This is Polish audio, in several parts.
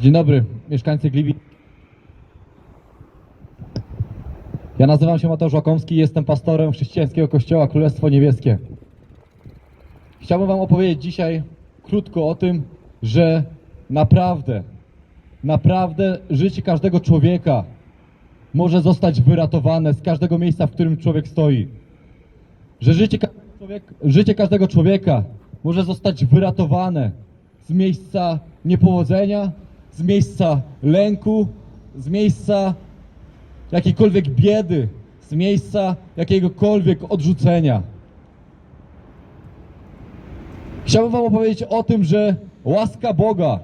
Dzień dobry, mieszkańcy Gliwic. Ja nazywam się Mateusz Łakomski i jestem pastorem chrześcijańskiego kościoła Królestwo Niebieskie. Chciałbym Wam opowiedzieć dzisiaj krótko o tym, że naprawdę, naprawdę życie każdego człowieka może zostać wyratowane z każdego miejsca, w którym człowiek stoi. Że życie, człowiek, życie każdego człowieka może zostać wyratowane z miejsca niepowodzenia, z miejsca lęku, z miejsca jakiejkolwiek biedy, z miejsca jakiegokolwiek odrzucenia. Chciałbym Wam opowiedzieć o tym, że łaska Boga,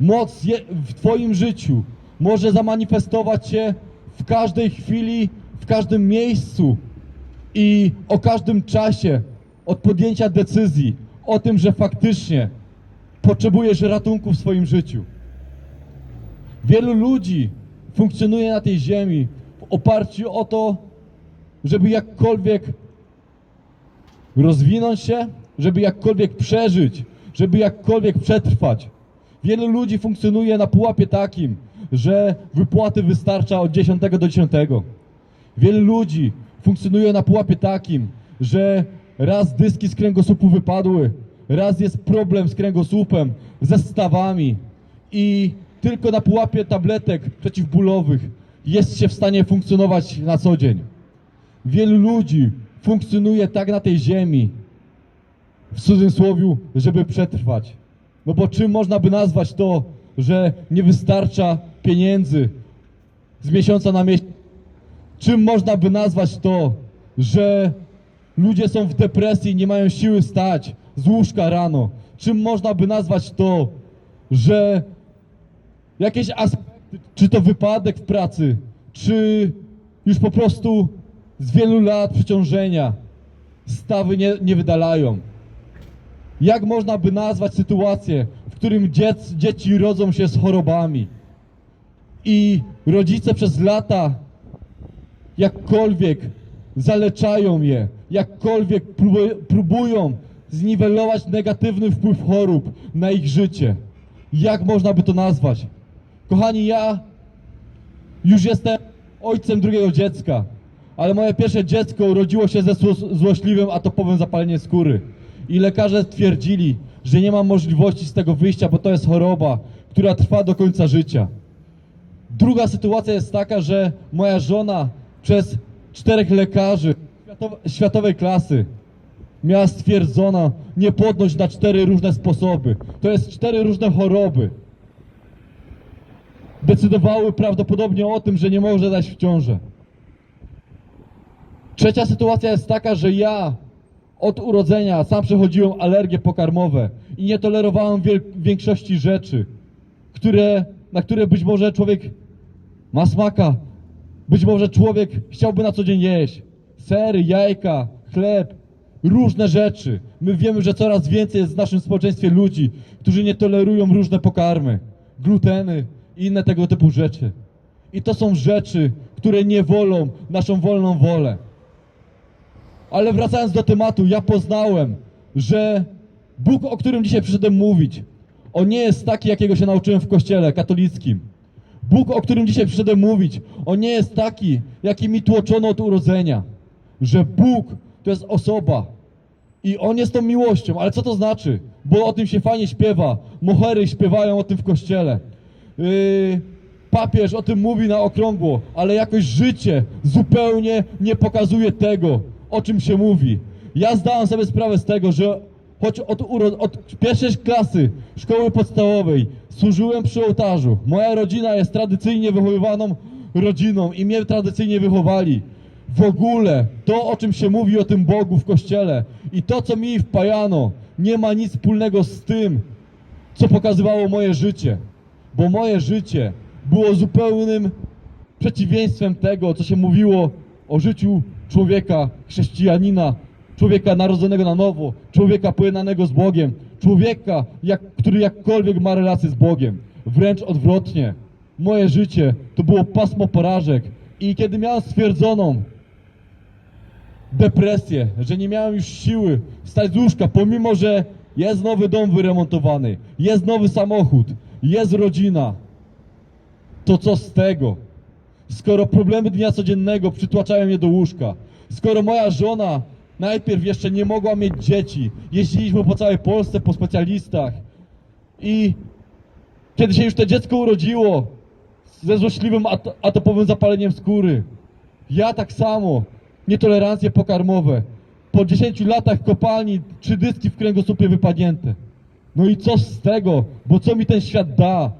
moc w Twoim życiu może zamanifestować się w każdej chwili, w każdym miejscu i o każdym czasie od podjęcia decyzji o tym, że faktycznie potrzebujesz ratunku w swoim życiu. Wielu ludzi funkcjonuje na tej ziemi w oparciu o to, żeby jakkolwiek rozwinąć się, żeby jakkolwiek przeżyć, żeby jakkolwiek przetrwać. Wielu ludzi funkcjonuje na pułapie takim, że wypłaty wystarcza od 10 do 10. Wielu ludzi funkcjonuje na pułapie takim, że raz dyski z kręgosłupu wypadły, raz jest problem z kręgosłupem, ze stawami i tylko na pułapie tabletek przeciwbólowych jest się w stanie funkcjonować na co dzień. Wielu ludzi funkcjonuje tak na tej ziemi, w cudzysłowie, żeby przetrwać. No bo czym można by nazwać to, że nie wystarcza pieniędzy z miesiąca na miesiąc? Czym można by nazwać to, że ludzie są w depresji nie mają siły stać z łóżka rano? Czym można by nazwać to, że jakieś aspekty, czy to wypadek w pracy, czy już po prostu z wielu lat przeciążenia stawy nie, nie wydalają? Jak można by nazwać sytuację, w którym dziec, dzieci rodzą się z chorobami i rodzice przez lata jakkolwiek zaleczają je, jakkolwiek próbuj- próbują zniwelować negatywny wpływ chorób na ich życie. Jak można by to nazwać? Kochani, ja już jestem ojcem drugiego dziecka, ale moje pierwsze dziecko urodziło się ze zło- złośliwym atopowym zapaleniem skóry. I lekarze twierdzili, że nie ma możliwości z tego wyjścia, bo to jest choroba, która trwa do końca życia. Druga sytuacja jest taka, że moja żona przez czterech lekarzy światowe, światowej klasy miała stwierdzono niepłodność na cztery różne sposoby. To jest cztery różne choroby. Decydowały prawdopodobnie o tym, że nie może dać w ciążę. Trzecia sytuacja jest taka, że ja od urodzenia sam przechodziłem alergie pokarmowe i nie tolerowałem większości rzeczy, które, na które być może człowiek ma smaka, być może człowiek chciałby na co dzień jeść. Sery, jajka, chleb, różne rzeczy. My wiemy, że coraz więcej jest w naszym społeczeństwie ludzi, którzy nie tolerują różne pokarmy, gluteny i inne tego typu rzeczy. I to są rzeczy, które nie wolą naszą wolną wolę. Ale wracając do tematu, ja poznałem, że Bóg, o którym dzisiaj przyszedłem mówić, on nie jest taki, jakiego się nauczyłem w kościele katolickim. Bóg, o którym dzisiaj przyszedłem mówić, on nie jest taki, jaki mi tłoczono od urodzenia. Że Bóg to jest osoba i on jest tą miłością. Ale co to znaczy? Bo o tym się fajnie śpiewa. Mohery śpiewają o tym w kościele. Yy, papież o tym mówi na okrągło, ale jakoś życie zupełnie nie pokazuje tego, o czym się mówi. Ja zdałem sobie sprawę z tego, że choć od, od pierwszej klasy szkoły podstawowej służyłem przy ołtarzu. Moja rodzina jest tradycyjnie wychowywaną rodziną i mnie tradycyjnie wychowali. W ogóle to, o czym się mówi o tym Bogu w kościele i to, co mi wpajano, nie ma nic wspólnego z tym, co pokazywało moje życie. Bo moje życie było zupełnym przeciwieństwem tego, co się mówiło o życiu człowieka, chrześcijanina, człowieka narodzonego na nowo, człowieka pojednanego z Bogiem, człowieka, jak, który jakkolwiek ma relację z Bogiem. Wręcz odwrotnie. Moje życie to było pasmo porażek i kiedy miałem stwierdzoną depresję, że nie miałem już siły wstać z łóżka, pomimo że jest nowy dom wyremontowany, jest nowy samochód, jest rodzina, to co z tego? Skoro problemy dnia codziennego przytłaczają mnie do łóżka, skoro moja żona najpierw jeszcze nie mogła mieć dzieci, jeździliśmy po całej Polsce po specjalistach i kiedy się już to dziecko urodziło ze złośliwym at- atopowym zapaleniem skóry, ja tak samo, nietolerancje pokarmowe, po 10 latach kopalni, trzy dyski w kręgosłupie wypadnięte. No i co z tego? Bo co mi ten świat da?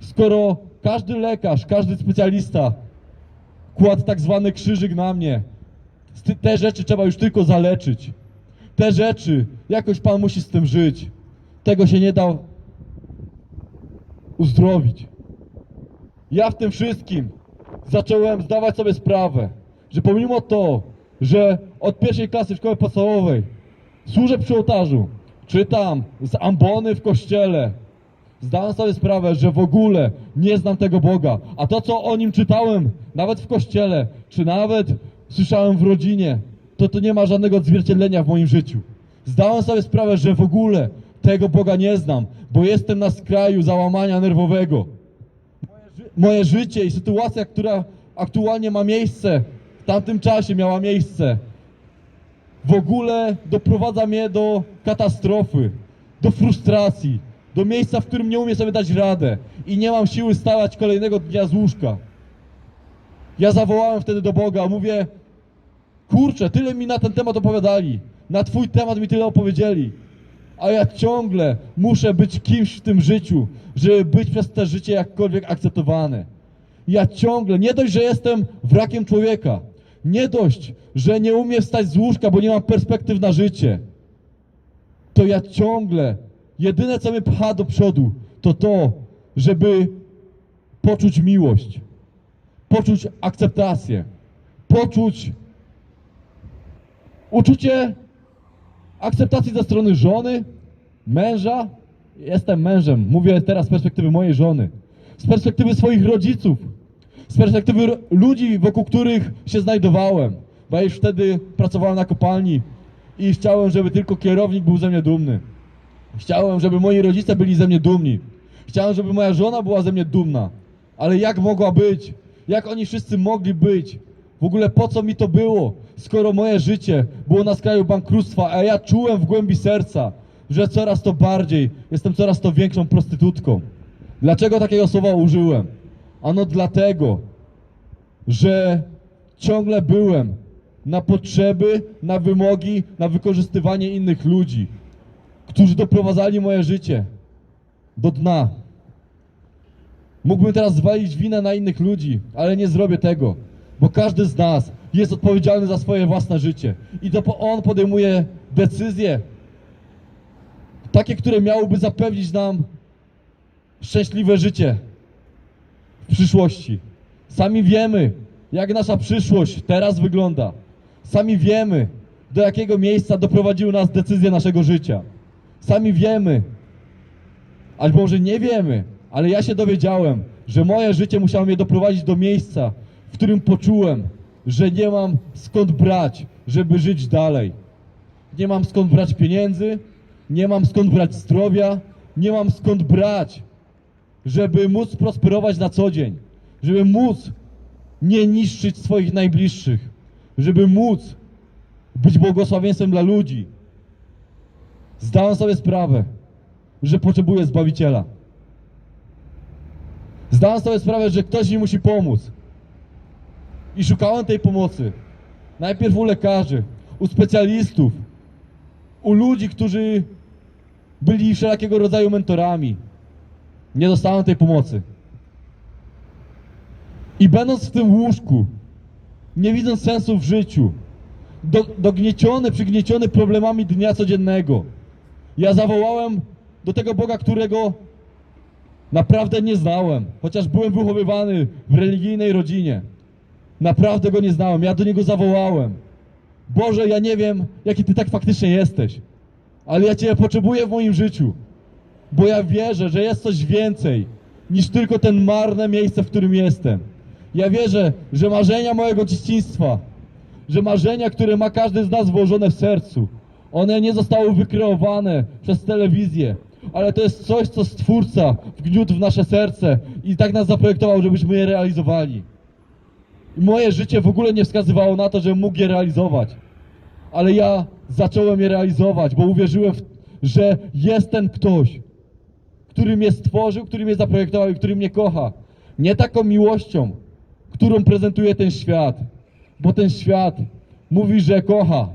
Skoro każdy lekarz, każdy specjalista kładł tak zwany krzyżyk na mnie, te rzeczy trzeba już tylko zaleczyć. Te rzeczy, jakoś Pan musi z tym żyć. Tego się nie da uzdrowić. Ja w tym wszystkim zacząłem zdawać sobie sprawę, że pomimo to, że od pierwszej klasy szkoły podstawowej służę przy ołtarzu, czytam z ambony w kościele, zdałem sobie sprawę, że w ogóle nie znam tego Boga. A to, co o nim czytałem, nawet w kościele, czy nawet słyszałem w rodzinie, to to nie ma żadnego odzwierciedlenia w moim życiu. Zdałem sobie sprawę, że w ogóle tego Boga nie znam, bo jestem na skraju załamania nerwowego. Moje, ży- moje życie i sytuacja, która aktualnie ma miejsce, w tamtym czasie miała miejsce, w ogóle doprowadza mnie do katastrofy, do frustracji, do miejsca, w którym nie umiem sobie dać radę i nie mam siły stać kolejnego dnia z łóżka. Ja zawołałem wtedy do Boga, mówię, kurczę, tyle mi na ten temat opowiadali, na Twój temat mi tyle opowiedzieli, a ja ciągle muszę być kimś w tym życiu, żeby być przez to życie jakkolwiek akceptowany. Ja ciągle, nie dość, że jestem wrakiem człowieka, nie dość, że nie umiem wstać z łóżka, bo nie mam perspektyw na życie, to ja ciągle, jedyne co mnie pcha do przodu, to to, żeby poczuć miłość, poczuć akceptację, poczuć uczucie akceptacji ze strony żony, męża. Jestem mężem, mówię teraz z perspektywy mojej żony, z perspektywy swoich rodziców, z perspektywy ludzi, wokół których się znajdowałem. Bo ja już wtedy pracowałem na kopalni i chciałem, żeby tylko kierownik był ze mnie dumny. Chciałem, żeby moi rodzice byli ze mnie dumni. Chciałem, żeby moja żona była ze mnie dumna. Ale jak mogła być? Jak oni wszyscy mogli być? W ogóle po co mi to było, skoro moje życie było na skraju bankructwa, a ja czułem w głębi serca, że coraz to bardziej jestem coraz to większą prostytutką. Dlaczego takiego słowa użyłem? Ano dlatego, że ciągle byłem na potrzeby, na wymogi, na wykorzystywanie innych ludzi, którzy doprowadzali moje życie do dna. Mógłbym teraz zwalić winę na innych ludzi, ale nie zrobię tego, bo każdy z nas jest odpowiedzialny za swoje własne życie i to on podejmuje decyzje, takie, które miałyby zapewnić nam szczęśliwe życie w przyszłości. Sami wiemy, jak nasza przyszłość teraz wygląda. Sami wiemy, do jakiego miejsca doprowadziły nas decyzje naszego życia. Sami wiemy, albo może nie wiemy, ale ja się dowiedziałem, że moje życie musiało mnie doprowadzić do miejsca, w którym poczułem, że nie mam skąd brać, żeby żyć dalej. Nie mam skąd brać pieniędzy, nie mam skąd brać zdrowia, nie mam skąd brać, żeby móc prosperować na co dzień, żeby móc nie niszczyć swoich najbliższych, żeby móc być błogosławieństwem dla ludzi. Zdałem sobie sprawę, że potrzebuję Zbawiciela. Zdałem sobie sprawę, że ktoś mi musi pomóc. I szukałem tej pomocy. Najpierw u lekarzy, u specjalistów, u ludzi, którzy byli wszelkiego rodzaju mentorami. Nie dostałem tej pomocy. I będąc w tym łóżku, nie widząc sensu w życiu, do, dognieciony, przygnieciony problemami dnia codziennego, ja zawołałem do tego Boga, którego naprawdę nie znałem, chociaż byłem wychowywany w religijnej rodzinie. Naprawdę go nie znałem, ja do niego zawołałem. Boże, ja nie wiem, jaki ty tak faktycznie jesteś, ale ja Cię potrzebuję w moim życiu, bo ja wierzę, że jest coś więcej niż tylko ten marne miejsce, w którym jestem. Ja wierzę, że marzenia mojego dzieciństwa, że marzenia, które ma każdy z nas włożone w sercu, one nie zostały wykreowane przez telewizję. ale to jest coś, co Stwórca wgniótł w nasze serce i tak nas zaprojektował, żebyśmy je realizowali. I moje życie w ogóle nie wskazywało na to, żebym mógł je realizować. Ale ja zacząłem je realizować, bo uwierzyłem, w, że jest ten ktoś, który mnie stworzył, który mnie zaprojektował i który mnie kocha. Nie taką miłością, którą prezentuje ten świat, bo ten świat mówi, że kocha.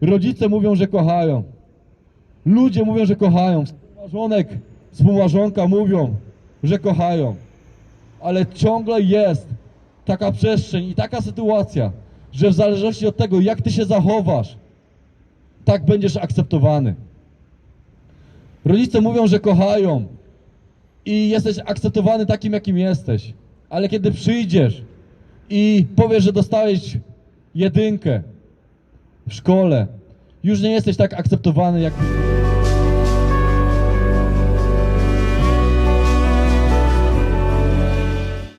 Rodzice mówią, że kochają. Ludzie mówią, że kochają. Współmarzonek, współmarzonka mówią, że kochają. Ale ciągle jest taka przestrzeń i taka sytuacja, że w zależności od tego, jak ty się zachowasz, tak będziesz akceptowany. Rodzice mówią, że kochają i jesteś akceptowany takim, jakim jesteś. Ale kiedy przyjdziesz i powiesz, że dostałeś jedynkę w szkole, już nie jesteś tak akceptowany, jak